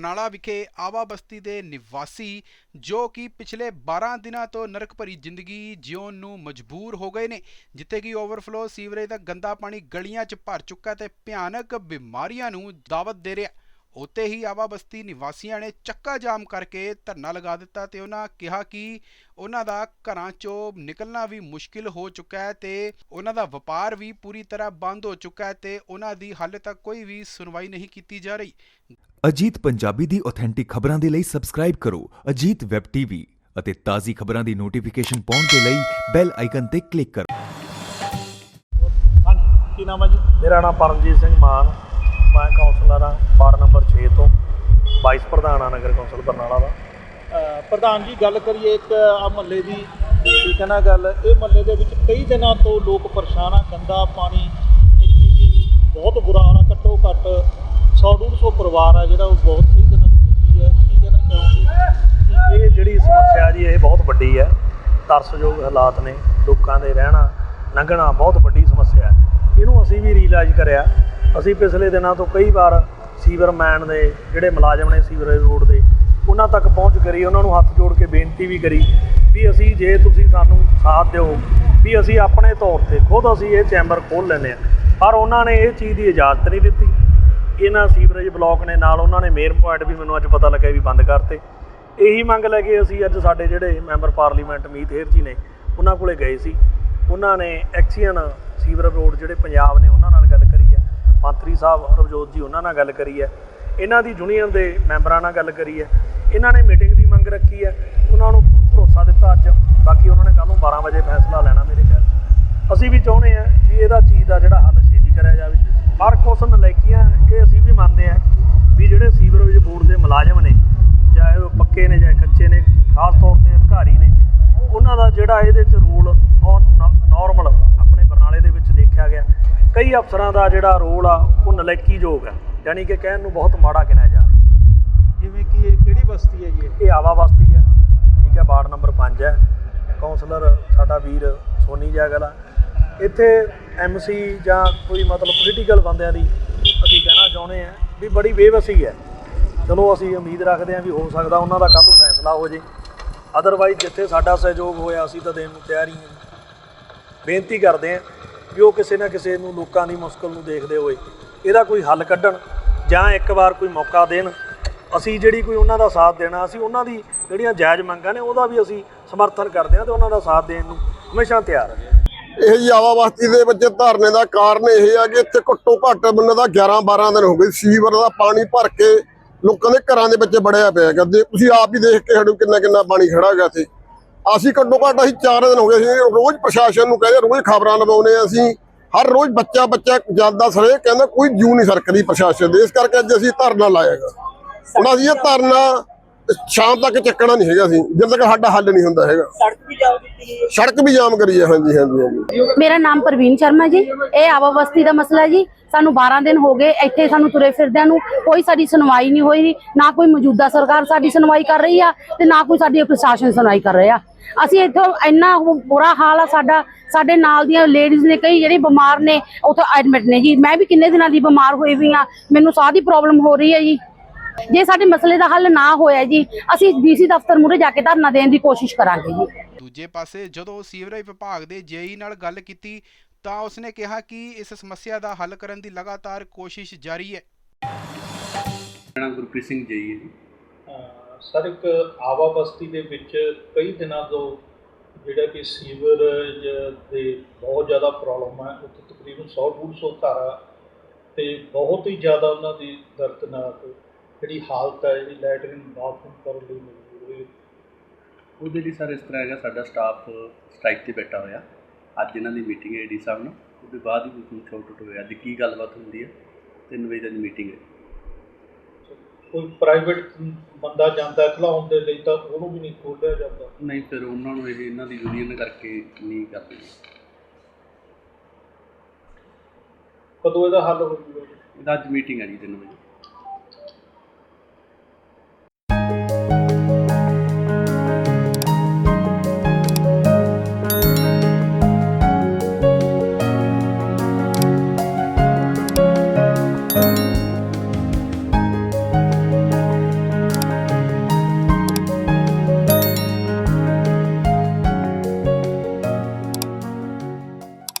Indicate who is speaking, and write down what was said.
Speaker 1: ਬਰਨਾਲਾ ਵਿਖੇ ਆਵਾ ਬਸਤੀ ਦੇ ਨਿਵਾਸੀ ਜੋ ਕਿ ਪਿਛਲੇ 12 ਦਿਨਾਂ ਤੋਂ ਨਰਕ ਭਰੀ ਜ਼ਿੰਦਗੀ ਜਿਉਣ ਨੂੰ ਮਜਬੂਰ ਹੋ ਗਏ ਨੇ, ਜਿੱਥੇ ਕਿ ਓਵਰਫਲੋ ਸੀਵਰੇਜ ਦਾ ਗੰਦਾ ਪਾਣੀ ਗਲੀਆਂ 'ਚ ਭਰ ਚੁੱਕਾ ਤੇ ਭਿਆਨਕ ਬਿਮਾਰੀਆਂ ਨੂੰ ਦਾਵਤ ਦੇ ਰਿਹਾ। ਉੱਤੇ ਹੀ ਆਵਾ ਬਸਤੀ ਨਿਵਾਸੀਆਂ ਨੇ ਚੱਕਾ ਜਾਮ ਕਰਕੇ ਧਰਨਾ ਲਗਾ ਦਿੱਤਾ ਤੇ ਉਹਨਾਂ ਕਿਹਾ ਕਿ ਉਹਨਾਂ ਦਾ ਘਰਾਂ ਚੋਂ ਨਿਕਲਣਾ ਵੀ ਮੁਸ਼ਕਿਲ ਹੋ ਚੁੱਕਾ ਹੈ ਤੇ ਉਹਨਾਂ ਦਾ ਵਪਾਰ ਵੀ ਪੂਰੀ ਤਰ੍ਹਾਂ ਬੰਦ ਹੋ ਚੁੱਕਾ ਹੈ ਤੇ ਉਹਨਾਂ ਦੀ ਹਾਲੇ ਤੱਕ ਕੋਈ ਵੀ ਸੁਣਵਾਈ ਨਹੀਂ ਕੀਤੀ ਜਾ ਰਹੀ।
Speaker 2: ਅਜੀਤ ਪੰਜਾਬੀ ਦੀ ਆਥੈਂਟਿਕ ਖਬਰਾਂ ਦੇ ਲਈ ਸਬਸਕ੍ਰਾਈਬ ਕਰੋ ਅਜੀਤ ਵੈਬ ਟੀਵੀ ਅਤੇ ਤਾਜ਼ੀ ਖਬਰਾਂ ਦੀ ਨੋਟੀਫਿਕੇਸ਼ਨ ਪਾਉਣ ਦੇ ਲਈ ਬੈਲ ਆਈਕਨ ਤੇ ਕਲਿੱਕ ਕਰੋ।
Speaker 3: ਹਾਂਜੀ ਕੀ ਨਾਮ ਹੈ ਜੀ?
Speaker 4: ਮੇਰਾ ਨਾਮ ਪਰਮਜੀਤ ਸਿੰਘ ਮਾਨ ਮੈਂ ਕਾਉਂਸਲਰ ਹਾਂ ਵਾਰਡ ਨੰਬਰ 6 ਤੋਂ ਵਾਈਸ ਪ੍ਰਧਾਨ ਆ ਨਗਰ ਕੌਂਸਲ ਬਰਨਾਲਾ ਦਾ।
Speaker 3: ਪ੍ਰਧਾਨ ਜੀ ਗੱਲ ਕਰੀਏ ਇੱਕ ਆ ਮਹੱਲੇ ਦੀ ਠੀਕ ਹੈ ਨਾ ਗੱਲ? ਇਹ ਮਹੱਲੇ ਦੇ ਵਿੱਚ ਕਈ ਦਿਨਾਂ ਤੋਂ ਲੋਕ ਪਰੇਸ਼ਾਨ ਆ ਗੰਦਾ ਪਾਣੀ ਇੱਥੇ ਜੀ ਬਹੁਤ ਬੁਰਾ ਹਾਲ ਆ ਘੱਟੋ ਘੱਟ 100 150 ਪਰਿਵਾਰ ਆ ਜਿਹੜਾ ਉਹ ਬਹੁਤ ਕਈ ਦਿਨਾਂ ਤੋਂ ਦੁਖੀ ਹੈ ਕੀ ਕਹਿਣਾ ਚਾਹੋਗੇ।
Speaker 4: ਇਹ ਜਿਹੜੀ ਸਮੱਸਿਆ ਜੀ, ਇਹ ਬਹੁਤ ਵੱਡੀ ਹੈ। ਤਰਸਯੋਗ ਹਾਲਾਤ ਨੇ, ਲੋਕਾਂ ਦੇ ਰਹਿਣਾ, ਲੰਘਣਾ ਬਹੁਤ ਵੱਡੀ ਸਮੱਸਿਆ ਹੈ। ਇਹਨੂੰ ਅਸੀਂ ਵੀ ਰੀਅਲਾਈਜ਼ ਕਰਿਆ। ਅਸੀਂ ਪਿਛਲੇ ਦਿਨਾਂ ਤੋਂ ਕਈ ਵਾਰ ਸੀਵਰਮੈਨ ਦੇ ਜਿਹੜੇ ਮੁਲਾਜ਼ਮ ਨੇ ਸੀਵਰੇਜ ਰੋਡ ਦੇ, ਉਹਨਾਂ ਤੱਕ ਪਹੁੰਚ ਕਰੀ, ਉਹਨਾਂ ਨੂੰ ਹੱਥ ਜੋੜ ਕੇ ਬੇਨਤੀ ਵੀ ਕਰੀ ਵੀ ਅਸੀਂ ਜੇ ਤੁਸੀਂ ਸਾਨੂੰ ਸਾਥ ਦਿਓ, ਵੀ ਅਸੀਂ ਆਪਣੇ ਤੌਰ ਤੇ ਖੁਦ ਅਸੀਂ ਇਹ ਚੈਂਬਰ ਖੋਲ ਲੈਂਦੇ ਆ ਪਰ ਉਹਨਾਂ ਨੇ ਇਹ ਚੀਜ਼ ਦੀ ਇਜਾਜ਼ਤ ਨਹੀਂ ਦਿੱਤੀ। ਇਹਨਾਂ ਸੀਵਰੇਜ ਬਲਾਕ ਨੇ, ਨਾਲ ਉਹਨਾਂ ਨੇ ਮੇਨ ਪੁਆਇੰਟ ਵੀ ਮੈਨੂੰ ਅੱਜ ਪਤਾ ਲੱਗਿਆ ਵੀ ਬੰਦ ਕਰਤੇ। ਇਹੀ ਮੰਗ ਲੈ ਕੇ ਅਸੀਂ ਅੱਜ ਸਾਡੇ ਜਿਹੜੇ ਮੈਂਬਰ ਪਾਰਲੀਮੈਂਟ ਮੀਤ ਹੇਰ ਜੀ ਨੇ, ਉਹਨਾਂ ਕੋਲੇ ਗਏ ਸੀ। ਉਹਨਾਂ ਨੇ ਐਕਸੀਅਨ ਸੀਵਰ ਰੋਡ ਜਿਹੜੇ ਪੰਜਾਬ ਨੇ, ਉਹਨਾਂ ਨਾਲ ਗੱਲ ਕਰੀ ਹੈ। ਮੰਤਰੀ ਸਾਹਿਬ ਰਵਜੋਤ ਜੀ, ਉਹਨਾਂ ਨਾਲ ਗੱਲ ਕਰੀ ਹੈ। ਇਹਨਾਂ ਦੀ ਯੂਨੀਅਨ ਦੇ ਮੈਂਬਰਾਂ ਨਾਲ ਗੱਲ ਕਰੀ ਹੈ। ਇਹਨਾਂ ਨੇ ਮੀਟਿੰਗ ਦੀ ਮੰਗ ਰੱਖੀ ਹੈ। ਉਹਨਾਂ ਨੂੰ ਭਰੋਸਾ ਦਿੱਤਾ ਅੱਜ। ਬਾਕੀ ਉਹਨਾਂ ਨੇ ਕੱਲ ਨੂੰ 12 ਵਜੇ ਫੈਸਲਾ ਲੈਣਾ ਮੇਰੇ ਖਿਆਲ 'ਚ। ਅਸੀਂ ਵੀ ਚਾਹੁੰਦੇ ਹਾਂ ਕਿ ਇਹਦਾ ਚੀਜ਼ ਦਾ ਜਿਹੜਾ ਹੱਲ ਛੇਤੀ ਕਰਿਆ ਜਾਵੇ। ਪਰ ਕੁਛ ਨਲਾਇਕੀਆਂ ਇਹ ਜਿਹੜਾ ਇਹਦੇ ਚ ਰੋਲ ਨਾਰਮਲ ਆਪਣੇ ਬਰਨਾਲੇ ਦੇ ਵਿੱਚ ਦੇਖਿਆ ਗਿਆ। ਕਈ ਅਫਸਰਾਂ ਦਾ ਜਿਹੜਾ ਰੋਲ ਆ ਉਹ ਨਲਾਇਕੀਯੋਗ ਹੈ ਯਾਨੀ ਕਿ ਕਹਿਣ ਨੂੰ ਬਹੁਤ ਮਾੜਾ ਗਿਣਿਆ ਜਾ ਰਿਹਾ।
Speaker 3: ਜਿਵੇਂ ਕਿ ਇਹ ਕਿਹੜੀ ਬਸਤੀ ਹੈ ਜੀ ਇਹ?
Speaker 4: ਆਵਾ ਬਸਤੀ ਹੈ। ਠੀਕ ਹੈ ਵਾਰਡ ਨੰਬਰ 5 ਹੈ। ਕਾਉਂਸਲਰ ਸਾਡਾ ਵੀਰ ਸੋਨੀ ਜਾਗਲ ਆ। ਇੱਥੇ ਐਮਸੀ ਜਾਂ ਕੋਈ ਮਤਲਬ ਪੋਲੀਟੀਕਲ ਬੰਦਿਆਂ ਦੀ ਅਸੀਂ ਕਹਿਣਾ ਚਾਹੁੰਦੇ ਆ ਵੀ ਬੜੀ ਬੇਵਸੀ ਹੈ। ਚਲੋ ਅਸੀਂ ਉਮੀਦ ਰੱਖਦੇ ਹਾਂ ਵੀ ਹੋ ਸਕਦਾ ਉਹਨਾਂ ਦਾ ਕੱਲ੍ਹ ਨੂੰ ਫੈਸਲਾ ਹੋ ਜੇ। ਅਦਰਵਾਈਜ਼ ਜਿੱਥੇ ਸਾਡਾ ਸਹਿਯੋਗ ਹੋਇਆ ਅਸੀਂ ਤਾਂ ਦੇਣ ਨੂੰ ਤਿਆਰ ਹੀ ਹਾਂ। ਬੇਨਤੀ ਕਰਦੇ ਹਾਂ ਵੀ ਉਹ ਕਿਸੇ ਨਾ ਕਿਸੇ ਨੂੰ ਲੋਕਾਂ ਦੀ ਮੁਸ਼ਕਲ ਨੂੰ ਦੇਖਦੇ ਹੋਏ ਇਹਦਾ ਕੋਈ ਹੱਲ ਕੱਢਣ ਜਾਂ ਇੱਕ ਵਾਰ ਕੋਈ ਮੌਕਾ ਦੇਣ। ਅਸੀਂ ਜਿਹੜੀ ਕੋਈ ਉਹਨਾਂ ਦਾ ਸਾਥ ਦੇਣਾ, ਅਸੀਂ ਉਹਨਾਂ ਦੀ ਜਿਹੜੀਆਂ ਜਾਇਜ਼ ਮੰਗਾਂ ਨੇ ਉਹਦਾ ਵੀ ਅਸੀਂ ਸਮਰਥਨ ਕਰਦੇ ਹਾਂ ਤੇ ਉਹਨਾਂ ਦਾ ਸਾਥ ਦੇਣ ਨੂੰ ਹਮੇਸ਼ਾ ਤਿਆਰ ਹਾਂ।
Speaker 5: ਇਹ ਜੀ ਆਵਾ ਦੇ ਵਿੱਚ ਧਰਨੇ ਦਾ ਕਾਰਨ ਇਹ ਆ ਕਿ ਇੱਥੇ ਘੱਟੋ ਘੱਟ ਬੰਦੇ ਦਾ 11 12 ਦਿਨ ਹੋ ਗਏ ਸੀਵਰ ਦਾ ਪਾਣੀ ਭਰ ਕੇ ਲੋਕਾਂ ਦੇ ਘਰਾਂ ਦੇ ਵਿੱਚ ਬੜਿਆ ਪਿਆ ਹੈਗਾ ਤੁਸੀਂ ਆਪ ਹੀ ਦੇਖ ਕੇ ਹੜੂ ਕਿੰਨਾ ਕਿੰਨਾ ਪਾਣੀ ਖੜਾ ਹੈਗਾ ਇੱਥੇ। ਅਸੀਂ ਘੱਟੋ ਘੱਟ ਅਸੀਂ 4 ਦਿਨ ਹੋ ਗਏ ਸੀ ਰੋਜ਼ ਪ੍ਰਸ਼ਾਸਨ ਨੂੰ ਕਹਿੰਦੇ ਰੋਜ਼ ਖਬਰਾਂ ਲਵਾਉਂਦੇ ਆ ਅਸੀਂ। ਹਰ ਰੋਜ਼ ਬੱਚਾ ਬੱਚਾ ਜਾਂਦਾ ਸਰੇ, ਕਹਿੰਦਾ ਕੋਈ ਜੂ ਨਹੀਂ ਸਰਕਦੀ ਪ੍ਰਸ਼ਾਸਨ ਦੇ। ਇਸ ਕਰਕੇ ਅੱਜ ਅਸੀਂ ਧਰਨਾ ਲਾਇਆਗਾ ਹੁਣ ਅਸੀਂ ਇਹ ਧਰਨਾ ਸ਼ਾਮ ਤੱਕ ਚੱਕਣਾ ਨਹੀਂ ਹੈਗਾ ਅਸੀਂ ਜਦ ਤੱਕ ਸਾਡਾ ਹੱਲ ਨਹੀਂ ਹੁੰਦਾ ਹੈਗਾ।
Speaker 3: ਸੜਕ ਵੀ ਜਾਮ ਕੀਤੀ ਹੈ।
Speaker 5: ਸੜਕ ਵੀ ਜਾਮ ਕਰੀ ਹੈ ਹਾਂਜੀ ਹਾਂਜੀ ਹਾਂਜੀ।
Speaker 6: ਮੇਰਾ ਨਾਮ ਪ੍ਰਵੀਨ ਸ਼ਰਮਾ ਜੀ। ਇਹ ਆਵਾ ਬਸਤੀ ਦਾ ਮਸਲਾ ਜੀ। ਸਾਨੂੰ 12 ਦਿਨ ਹੋ ਗਏ ਇੱਥੇ ਸਾਨੂੰ ਤੁਰੇ ਫਿਰਦਿਆਂ ਨੂੰ। ਕੋਈ ਸਾਡੀ ਸੁਣਵਾਈ ਨਹੀਂ ਹੋਈ ਨਾ ਕੋਈ ਮੌਜੂਦਾ ਸਰਕਾਰ ਸਾਡੀ ਸੁਣਵਾਈ ਕਰ ਰਹੀ ਆ ਤੇ ਨਾ ਕੋਈ ਸਾਡੀ ਪ੍ਰਸ਼ਾਸਨ ਸੁਣਵਾਈ ਕਰ ਰਿਹਾ। ਅਸੀਂ ਇੱਥੋਂ ਇੰਨਾ ਬੁਰਾ ਹਾਲ ਆ ਸਾਡਾ। ਸਾਡੇ ਨਾਲ ਦੀਆਂ ਲੇਡੀਜ਼ ਨੇ ਕਈ ਜਿਹੜੇ ਬਿਮਾਰ ਨੇ ਉੱਥੋਂ ਐਡਮਿਟ ਨੇ ਜੀ। ਮੈਂ ਵੀ ਕਿੰਨੇ ਦਿਨਾਂ ਦੀ ਬਿਮਾਰ ਹੋਈ ਵੀ ਆ। ਮੈਨੂੰ ਸਾਹ ਦੀ ਪ੍ਰੋਬਲਮ ਹੋ ਰਹੀ ਹੈ ਜੀ। ਜੇ ਸਾਡੇ ਮਸਲੇ ਦਾ ਹੱਲ ਨਾ ਹੋਇਆ ਜੀ ਅਸੀਂ ਡੀਸੀ ਦਫ਼ਤਰ ਮੂਹਰੇ ਜਾ ਕੇ ਧਰਨਾ ਦੇਣ ਦੀ ਕੋਸ਼ਿਸ਼ ਕਰਾਂਗੇ ਜੀ।
Speaker 1: ਦੂਜੇ ਪਾਸੇ ਜਦੋਂ ਸੀਵਰੇਜ ਵਿਭਾਗ ਦੇ ਜੇਈ ਨਾਲ ਗੱਲ ਕੀਤੀ ਤਾਂ ਉਸਨੇ ਕਿਹਾ ਕਿ ਇਸ ਸਮੱਸਿਆ ਦਾ ਹੱਲ ਕਰਨ ਦੀ ਲਗਾਤਾਰ ਕੋਸ਼ਿਸ਼ ਜਾਰੀ ਹੈ।
Speaker 7: ਮੇਰਾ ਨਾਮ ਗੁਰਪ੍ਰੀਤ ਸਿੰਘ ਜੀ ਹੈ ਜੀ।
Speaker 3: ਸਰ ਇੱਕ ਆਵਾ ਬਸਤੀ ਦੇ ਵਿੱਚ ਕਈ ਦਿਨਾਂ ਤੋਂ ਜਿਹੜਾ ਕਿ ਸੀਵਰੇਜ ਦੇ ਬਹੁਤ ਜ਼ਿਆਦਾ ਪ੍ਰੋਬਲਮ ਹੈ ਉੱਥੇ ਤਕਰੀਬਨ 100 150 ਘਰ ਤੇ ਬਹੁਤ ਹੀ ਜ਼ਿਆਦਾ ਉਹਨਾਂ ਦੀ ਦਰਦਨਾਕ ਜਿਹੜੀ ਹਾਲਤ ਹੈ ਜਿਹੜੀ ਲੈਟਰਿਨ ਬਾਥਰੂਮ ਕਰਨ ਲਈ ਮਜਬੂਰ ਹੋਏ
Speaker 7: ਉਹਦੇ ਲਈ ਸਰ ਇਸ ਤਰ੍ਹਾਂ ਹੈਗਾ ਸਾਡਾ ਸਟਾਫ ਸਟ੍ਰਾਈਕ ਤੇ ਬੈਠਾ ਹੋਇਆ। ਅੱਜ ਇਹਨਾਂ ਦੀ ਮੀਟਿੰਗ ਹੈ ਡੀ ਸਾਹਿਬ ਨਾਲ। ਉਹਦੇ ਬਾਅਦ ਹੀ ਕੋਈ ਛੋਟ ਛੋਟ ਹੋਇਆ। ਅੱਜ ਕੀ ਗੱਲਬਾਤ ਹੁੰਦੀ ਹੈ? 3 ਵਜੇ ਦੀ ਮੀਟਿੰਗ ਹੈ।
Speaker 3: ਕੋਈ ਪ੍ਰਾਈਵੇਟ ਬੰਦਾ ਜਾਂਦਾ ਖਲਾਉਣ ਦੇ ਲਈ ਤਾਂ ਉਹਨੂੰ ਵੀ ਨਹੀਂ ਖੋਲ੍ਹਿਆ ਜਾਂਦਾ?
Speaker 7: ਨਹੀਂ ਫਿਰ ਉਹਨਾਂ ਨੂੰ ਇਹ ਇਹਨਾਂ ਦੀ ਯੂਨੀਅਨ ਕਰਕੇ ਨਹੀਂ ਕਰਦੇ
Speaker 3: ਕਦੋਂ ਇਹਦਾ ਹੱਲ ਹੋ ਜੂਗਾ
Speaker 7: ਇਹਦਾ ਅੱਜ ਮੀਟਿੰਗ ਹੈ ਜੀ 3 ਵਜੇ।